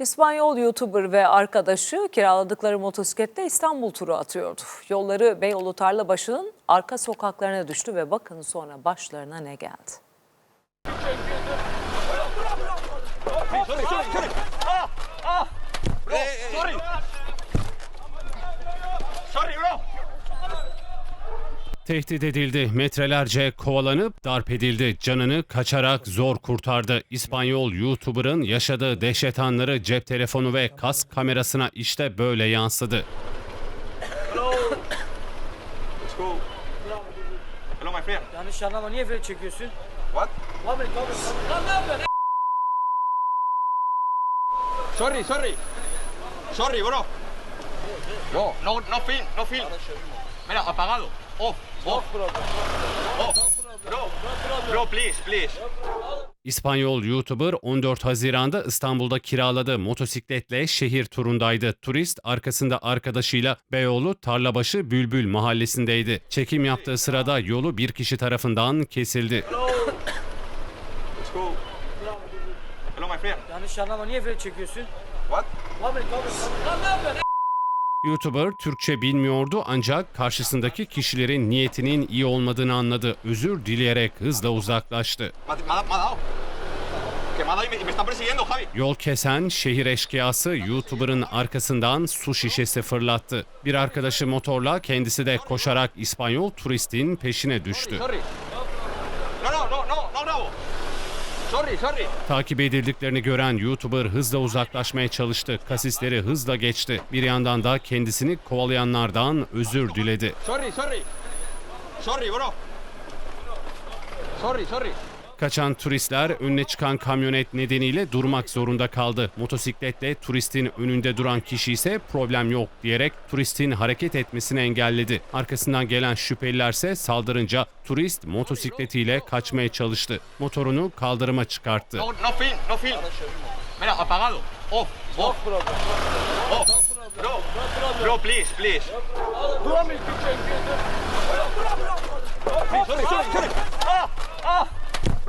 İspanyol YouTuber ve arkadaşı kiraladıkları motosikletle İstanbul turu atıyordu. Yolları Beyoğlu Tarlabaşı'nın arka sokaklarına düştü ve bakın sonra başlarına ne geldi. Sorry. Sorry, bro. Tehdit edildi, metrelerce kovalanıp darp edildi. Canını kaçarak zor kurtardı. İspanyol YouTuber'ın yaşadığı dehşet anları cep telefonu ve kask kamerasına işte böyle yansıdı. Hello, my friend. Yanlış anlama niye fren çekiyorsun? What? Abi abi. Sorry, sorry. Sorry, bro. No, no, no film, no film. Mira, apagado. Off, please, please. İspanyol YouTuber 14 Haziran'da İstanbul'da kiraladığı motosikletle şehir turundaydı. Turist arkasında arkadaşıyla Beyoğlu Tarlabaşı Bülbül mahallesindeydi. Çekim yaptığı sırada yolu bir kişi tarafından kesildi. Let's go. Hello, my friend. Yanlış anlama niye fren çekiyorsun? What? Abi abi. YouTuber Türkçe bilmiyordu ancak karşısındaki kişilerin niyetinin iyi olmadığını anladı. Özür dileyerek hızla uzaklaştı. Yol kesen şehir eşkıyası YouTuber'ın arkasından su şişesi fırlattı. Bir arkadaşı motorla kendisi de koşarak İspanyol turistin peşine düştü. Takip edildiklerini gören YouTuber hızla uzaklaşmaya çalıştı. Kasisleri hızla geçti. Bir yandan da kendisini kovalayanlardan özür diledi. Sorry, sorry. Sorry, bro. Sorry, sorry. Kaçan turistler önüne çıkan kamyonet nedeniyle durmak zorunda kaldı. Motosikletle turistin önünde duran kişi ise problem yok diyerek turistin hareket etmesini engelledi. Arkasından gelen şüphelilerse saldırınca turist motosikletiyle kaçmaya çalıştı. Motorunu kaldırıma çıkarttı. No, no film, no film. Mira, apagado. Off, off. Off. Bro, bro, please, please. Sorry, sorry, sorry. Ah, ah. Bro, sorry.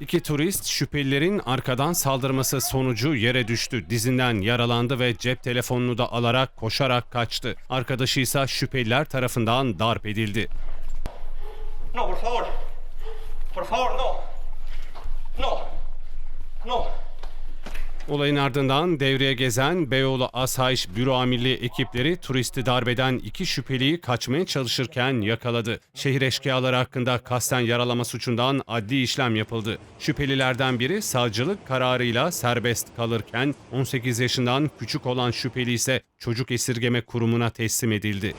İki turist şüphelilerin arkadan saldırması sonucu yere düştü. Dizinden yaralandı ve cep telefonunu da alarak koşarak kaçtı. Arkadaşı ise şüpheliler tarafından darp edildi. No, por favor. Por favor, no. No. No. Olayın ardından devreye gezen Beyoğlu Asayiş Büro Amirliği ekipleri turisti darbeden iki şüpheliyi kaçmaya çalışırken yakaladı. Şehir eşkıyaları hakkında kasten yaralama suçundan adli işlem yapıldı. Şüphelilerden biri savcılık kararıyla serbest kalırken 18 yaşından küçük olan şüpheli ise çocuk esirgeme kurumuna teslim edildi.